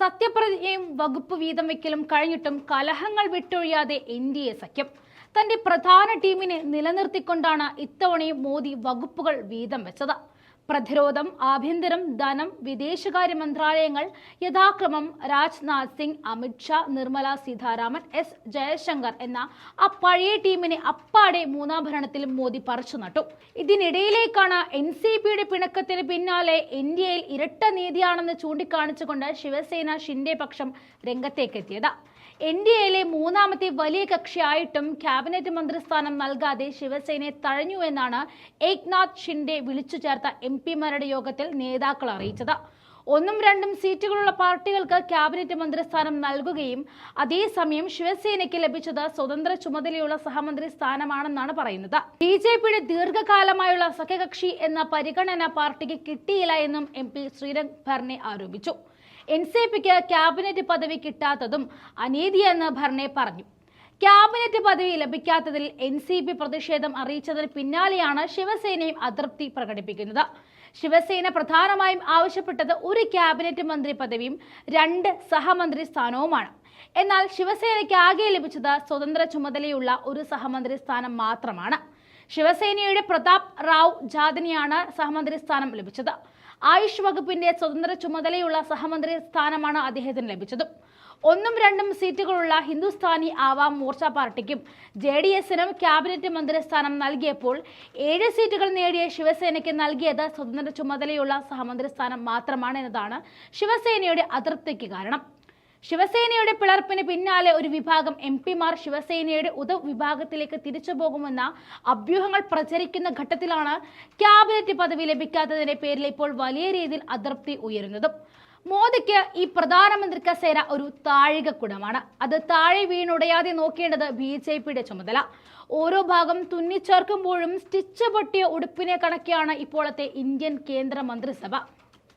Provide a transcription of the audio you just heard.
സത്യപ്രതിജ്ഞയും വകുപ്പ് വീതം വെക്കലും കഴിഞ്ഞിട്ടും കലഹങ്ങൾ വിട്ടൊഴിയാതെ എൻ ഡി എ സഖ്യം. തന്റെ പ്രധാന ടീമിനെ നിലനിർത്തിക്കൊണ്ടാണ് ഇത്തവണയും മോദി വകുപ്പുകൾ വീതം വെച്ചത്. പ്രതിരോധം ആഭ്യന്തരം ധനം വിദേശകാര്യ മന്ത്രാലയങ്ങൾ യഥാക്രമം രാജ്നാഥ് സിംഗ് അമിത്ഷാ നിർമ്മല സീതാരാമൻ എസ് ജയശങ്കർ എന്ന ആ പഴയ ടീമിനെ അപ്പാടെ മൂന്നാം ഭരണത്തിൽ മോദി പറിച്ചു നട്ടു. ഇതിനിടയിലേക്കാണ് എൻ സി പിയുടെ പിണക്കത്തിന് പിന്നാലെ ഇന്ത്യയിൽ ഇരട്ട നീതിയാണെന്ന് ചൂണ്ടിക്കാണിച്ചുകൊണ്ട് ശിവസേന ഷിൻഡെ പക്ഷം രംഗത്തേക്കെത്തിയത്. എൻ ഡി എയിലെ മൂന്നാമത്തെ വലിയ കക്ഷിയായിട്ടും ക്യാബിനറ്റ് മന്ത്രിസ്ഥാനം നൽകാതെ ശിവസേനയെ തഴഞ്ഞുവെന്നാണ് ഏക്നാഥ് ഷിൻഡെ വിളിച്ചു ചേർത്ത എം പിമാരുടെ യോഗത്തിൽ നേതാക്കൾ അറിയിച്ചത്. ഒന്നും രണ്ടും സീറ്റുകളുള്ള പാർട്ടികൾക്ക് ക്യാബിനറ്റ് മന്ത്രിസ്ഥാനം നൽകുകയും അതേസമയം ശിവസേനയ്ക്ക് ലഭിച്ചത് സ്വതന്ത്ര ചുമതലയുള്ള സഹമന്ത്രി സ്ഥാനമാണെന്നാണ് പറയുന്നത്. ബി ജെ പിയുടെ ദീർഘകാലമായുള്ള സഖ്യകക്ഷി എന്ന പരിഗണന പാർട്ടിക്ക് കിട്ടിയില്ല എന്നും എം പി ശ്രീരംഗ് ഭർണെ ആരോപിച്ചു. എൻ സി പിക്ക് ക്യാബിനറ്റ് പദവി കിട്ടാത്തതും അനീതിയെന്ന് ഭർണെ പറഞ്ഞു. ക്യാബിനറ്റ് പദവി ലഭിക്കാത്തതിൽ എൻ സി പി പ്രതിഷേധം അറിയിച്ചതിന് പിന്നാലെയാണ് ശിവസേനയും അതൃപ്തി പ്രകടിപ്പിക്കുന്നത്. ശിവസേന പ്രധാനമായും ആവശ്യപ്പെട്ടത് ഒരു ക്യാബിനറ്റ് മന്ത്രി പദവിയും രണ്ട് സഹമന്ത്രി സ്ഥാനവുമാണ്. എന്നാൽ ശിവസേനയ്ക്ക് ആകെ ലഭിച്ചത് സ്വതന്ത്ര ചുമതലയുള്ള ഒരു സഹമന്ത്രി സ്ഥാനം മാത്രമാണ്. ശിവസേനയുടെ പ്രതാപ് റാവു ജാദിനെയാണ് സഹമന്ത്രി സ്ഥാനം ലഭിച്ചത്. ആയുഷ് വകുപ്പിന്റെ സ്വതന്ത്ര ചുമതലയുള്ള സഹമന്ത്രി സ്ഥാനമാണ് അദ്ദേഹത്തിന് ലഭിച്ചത്. ഒന്നും രണ്ടും സീറ്റുകളുള്ള ഹിന്ദുസ്ഥാനി ആവാം മോർച്ച പാർട്ടിക്കും ജെ ഡി എസിനും ക്യാബിനറ്റ് മന്ത്രിസ്ഥാനം നൽകിയപ്പോൾ ഏഴ് സീറ്റുകൾ നേടിയ ശിവസേനയ്ക്ക് നൽകിയത് സ്വതന്ത്ര ചുമതലയുള്ള സഹമന്ത്രിസ്ഥാനം മാത്രമാണ് എന്നതാണ് ശിവസേനയുടെ അതൃപ്തിക്ക് കാരണം. ശിവസേനയുടെ പിളർപ്പിന് പിന്നാലെ ഒരു വിഭാഗം എം പിമാർ ശിവസേനയുടെ ഉദ വിഭാഗത്തിലേക്ക് തിരിച്ചു പോകുമെന്ന അഭ്യൂഹങ്ങൾ പ്രചരിക്കുന്ന ഘട്ടത്തിലാണ് ക്യാബിനറ്റ് പദവി ലഭിക്കാത്തതിന്റെ പേരിൽ ഇപ്പോൾ വലിയ രീതിയിൽ അതൃപ്തി ഉയരുന്നതും. മോദിക്ക് ഈ പ്രധാനമന്ത്രി കസേര ഒരു താഴികക്കുടമാണ്. അത് താഴെ വീണുടയാതെ നോക്കേണ്ടത് ബി ജെ പിയുടെ ചുമതല. ഓരോ ഭാഗം തുന്നിച്ചേർക്കുമ്പോഴും സ്റ്റിച്ച് പൊട്ടിയ ഉടുപ്പിനെ കണക്കെയാണ് ഇപ്പോഴത്തെ ഇന്ത്യൻ കേന്ദ്ര മന്ത്രിസഭ